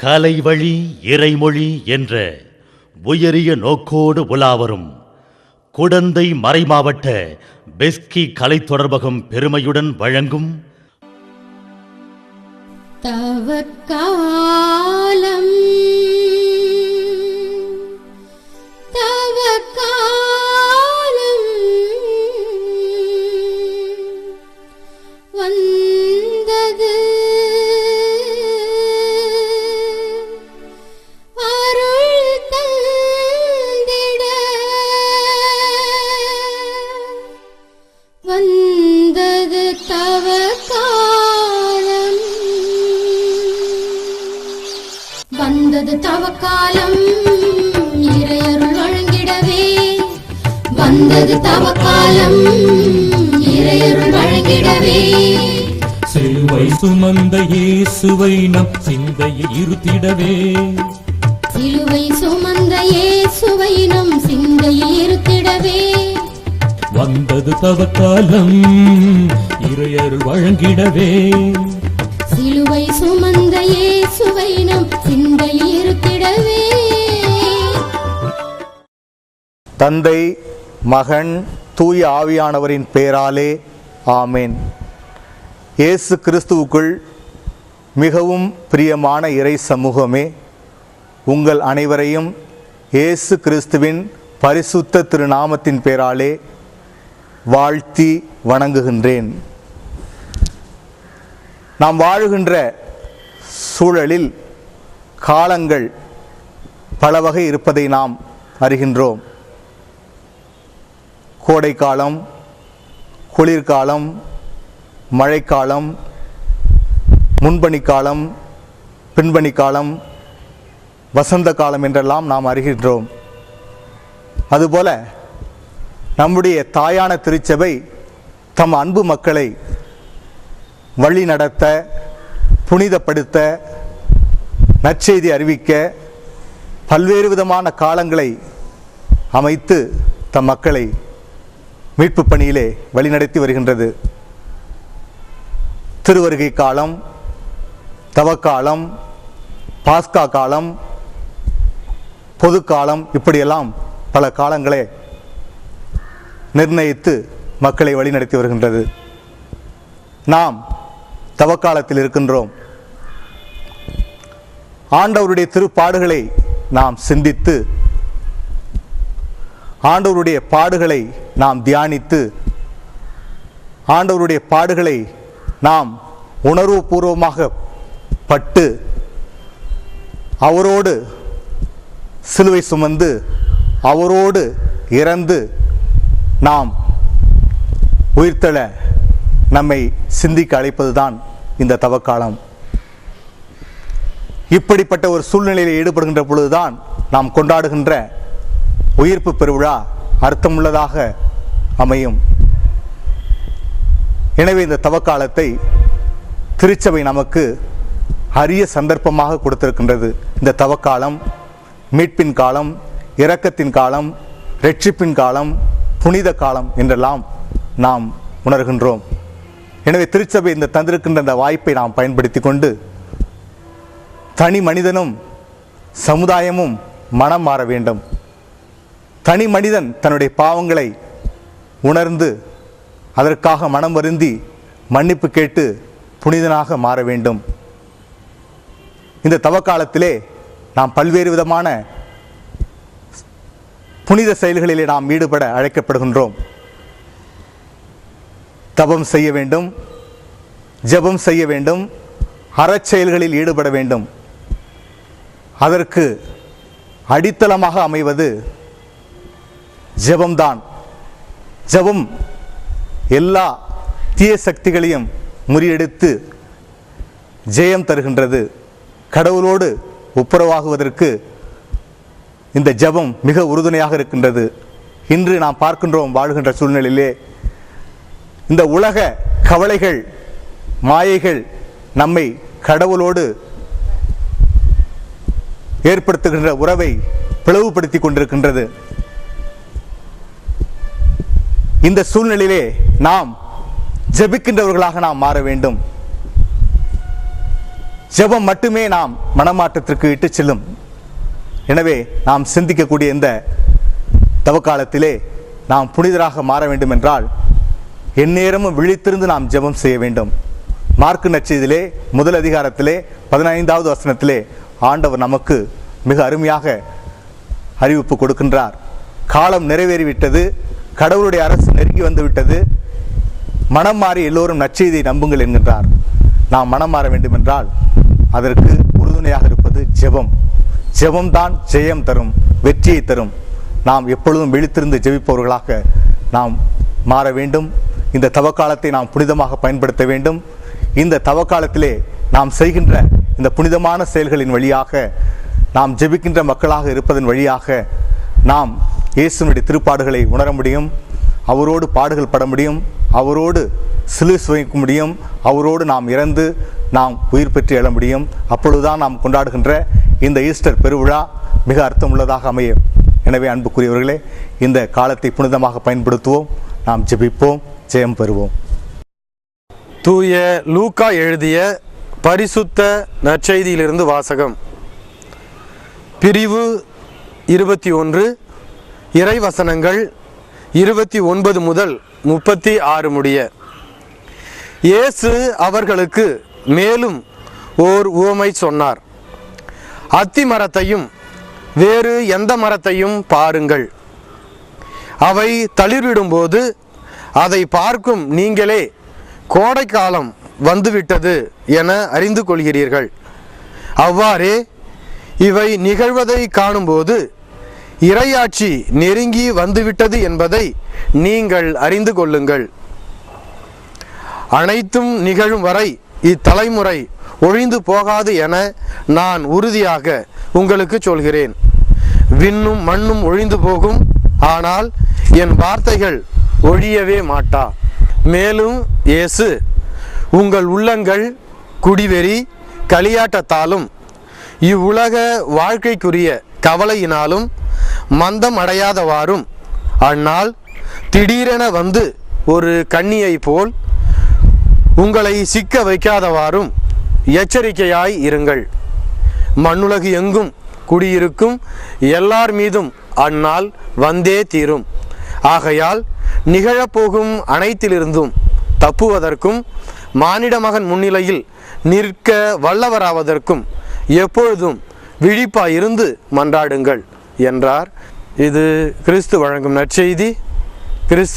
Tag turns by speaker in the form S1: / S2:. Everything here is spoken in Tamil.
S1: கலைவழி இறைமொழி என்ற உயரிய நோக்கோடு உலாவரும் குடந்தை மறைமாவட்ட பெஸ்கி கலை தொடர்பகம் பெருமையுடன் வழங்கும்
S2: தவக்கா வந்தது தவக்காலம் இறையருள் வழங்கிடவே. வந்தது தவக்காலம் இறையருள் வழங்கிடவே.
S3: சிலுவை சுமந்த இயேசுவை நம் சிந்தையில் இருத்திடவே.
S2: சிலுவை சுமந்த இயேசுவை நம் சிந்தையில் இருத்திடவே.
S3: வந்தது தவக்காலம் இறையருள் வழங்கிடவே.
S2: சிலுவை சுமந்த இயேசுவை நம் சிந்தையில்
S4: தந்தை மகன் தூய ஆவியானவரின் பெயராலே ஆமேன். இயேசு கிறிஸ்துவுக்குள் மிகவும் பிரியமான இறை சமூகமே உங்கள் அனைவரையும் இயேசு கிறிஸ்துவின் பரிசுத்த திருநாமத்தின் பெயராலே வாழ்த்தி வணங்குகின்றேன். நாம் வாழுகின்ற சூழலில் காலங்கள் பல வகை இருப்பதை நாம் அறிகின்றோம். கோடைக்காலம் குளிர்காலம் மழைக்காலம் முன்பனிக்காலம் பின்பனிக்காலம் வசந்த காலம் என்றெல்லாம் நாம் அறிகின்றோம். அதுபோல நம்முடைய தாயான திருச்சபை தம் அன்பு மக்களை வழி நடத்த புனிதப்படுத்த நற்செய்தி அறிவிக்க பல்வேறு விதமான காலங்களை அமைத்து தம் மக்களை மீட்பு பணியிலே வழிநடத்தி வருகின்றது. திருவருகை காலம் தவக்காலம் பாஸ்கா காலம் பொது காலம் இப்படியெல்லாம் பல காலங்களே நிர்ணயித்து மக்களை வழிநடத்தி வருகின்றது. நாம் தவக்காலத்தில் இருக்கின்றோம். ஆண்டவருடைய திருப்பாடுகளை நாம் சிந்தித்து ஆண்டவருடைய பாடுகளை நாம் தியானித்து ஆண்டவருடைய பாடுகளை நாம் உணர்வுபூர்வமாக பட்டு அவரோடு சிலுவை சுமந்து அவரோடு இறந்து நாம் உயிர்த்தெழ நம்மை சிந்திக்க அழைப்பதுதான் இந்த தவக்காலம். இப்படிப்பட்ட ஒரு சூழ்நிலையில் ஈடுபடுகின்ற பொழுதுதான் நாம் கொண்டாடுகின்ற உயிர்ப்பு பெருவிழா அர்த்தமுள்ளதாக அமையும். எனவே இந்த தவக்காலத்தை திருச்சபை நமக்கு அரிய சந்தர்ப்பமாக கொடுத்திருக்கின்றது. இந்த தவக்காலம் மீட்பின் காலம் இரக்கத்தின் காலம் ரட்சிப்பின் காலம் புனித காலம் என்றெல்லாம் நாம் உணர்கின்றோம். எனவே திருச்சபை இந்த தந்திருக்கின்ற இந்த வாய்ப்பை நாம் பயன்படுத்தி கொண்டு தனி மனிதனும் சமுதாயமும் மனம் மாற வேண்டும். தனி மனிதன் தன்னுடைய பாவங்களை உணர்ந்து அதற்காக மனம் வருந்தி மன்னிப்பு கேட்டு புனிதனாக மாற வேண்டும். இந்த தவக்காலத்திலே நாம் பல்வேறு விதமான புனித செயல்களிலே நாம் ஈடுபட அழைக்கப்படுகின்றோம். தபம் செய்ய வேண்டும் ஜெபம் செய்ய வேண்டும் அறச்செயல்களில் ஈடுபட வேண்டும். அதற்கு அடித்தளமாக அமைவது ஜபம்தான். ஜெபம் எல்லா தீய சக்திகளையும் முறியடித்து ஜெயம் தருகின்றது. கடவுளோடு ஒப்புரவாகுவதற்கு இந்த ஜெபம் மிக உறுதுணையாக இருக்கின்றது. இன்று நாம் பார்க்கின்றோம் வாழ்கின்ற சூழ்நிலையிலே இந்த உலக கவலைகள் மாயைகள் நம்மை கடவுளோடு ஏற்படுத்துகின்ற உறவை பிளவுபடுத்தி கொண்டிருக்கின்றது. இந்த சூழ்நிலையிலே நாம் ஜெபிக்கின்றவர்களாக நாம் மாற வேண்டும். ஜபம் மட்டுமே நாம் மனமாற்றத்திற்கு இட்டு செல்லும். எனவே நாம் சிந்திக்கக்கூடிய இந்த தவக்காலத்திலே நாம் புனிதராக மாற வேண்டும் என்றால் எந்நேரமும் விழித்திருந்து நாம் ஜெபம் செய்ய வேண்டும். மார்க்கு நச்சதிலே முதல் அதிகாரத்திலே பதினைந்தாவது வசனத்திலே ஆண்டவர் நமக்கு மிக அருமையாக அறிவிப்பு கொடுக்கின்றார். காலம் நிறைவேறிவிட்டது கடவுளுடைய அரசு நெருங்கி வந்துவிட்டது மனம் மாறி எல்லோரும் நற்செய்தியை நம்புங்கள் என்கின்றார். நாம் மனம் மாற வேண்டுமென்றால் அதற்கு உறுதுணையாக இருப்பது ஜெபம். ஜெபம்தான் ஜெயம் தரும் வெற்றியை தரும். நாம் எப்பொழுதும் விழித்திருந்து ஜெபிப்பவர்களாக நாம் மாற வேண்டும். இந்த தவக்காலத்தை நாம் புனிதமாக பயன்படுத்த வேண்டும். இந்த தவக்காலத்திலே நாம் செய்கின்ற இந்த புனிதமான செயல்களின் வழியாக நாம் ஜெபிக்கின்ற மக்களாக இருப்பதன் வழியாக நாம் இயேசுனுடைய திருப்பாடுகளை உணர முடியும். அவரோடு பாடுகள் பட முடியும். அவரோடு சிலு சுவைக்க முடியும். அவரோடு நாம் இறந்து நாம் உயிர் பெற்று எழ முடியும். அப்பொழுதுதான் நாம் கொண்டாடுகின்ற இந்த ஈஸ்டர் பெருவிழா மிக அர்த்தமுள்ளதாக அமையும். எனவே அன்புக்குரியவர்களே இந்த காலத்தை புனிதமாக பயன்படுத்துவோம். நாம் ஜெபிப்போம். ஜெயம் பெறுவோம்
S5: தூய லூக்கா எழுதிய பரிசுத்த நற்செய்தியிலிருந்து வாசகம். பிரிவு இருபத்தி ஒன்று இறைவசனங்கள் இருபத்தி ஒன்பது முதல் முப்பத்தி ஆறு முடிய. இயேசு அவர்களுக்கு மேலும் ஓர் உவமை சொன்னார். அத்தி மரத்தையும் வேறு எந்த மரத்தையும் பாருங்கள். அவை தளிரிடும்போது அதை பார்க்கும் நீங்களே கோடைக்காலம் வந்துவிட்டது என அறிந்து கொள்கிறீர்கள். அவ்வாறே இவை நிகழ்வதை காணும்போது இறையாட்சி நெருங்கி வந்துவிட்டது என்பதை நீங்கள் அறிந்து கொள்ளுங்கள். அனைத்தும் நிகழும் வரை இத்தலைமுறை ஒழிந்து போகாது என நான் உறுதியாக உங்களுக்கு சொல்கிறேன். விண்ணும் மண்ணும் ஒழிந்து போகும் ஆனால் என் வார்த்தைகள் ஒழியவே மாட்டா. மேலும் இயேசு உங்கள் உள்ளங்கள் குடிவெறி களியாட்டத்தாலும் இவ்வுலக வாழ்க்கைக்குரிய கவலையினாலும் மந்தம் அடையாதவாறும் அந்நாள் திடீரென வந்து ஒரு கண்ணியை போல் உங்களை சிக்க வைக்காதவாறும் எச்சரிக்கையாய் இருங்கள். மண்ணுலகு எங்கும் குடியிருக்கும் எல்லார் மீதும் அந்நாள் வந்தே தீரும். ஆகையால் நிகழப்போகும் அனைத்திலிருந்தும் தப்புவதற்கும் மானிட மகன் முன்னிலையில் நிற்க வல்லவராவதற்கும் எப்பொழுதும் விழிப்பாயிருந்து மன்றாடுங்கள் என்றார். இது கிறிஸ்து வழங்கும் நற்செய்தி. கிறிஸ்து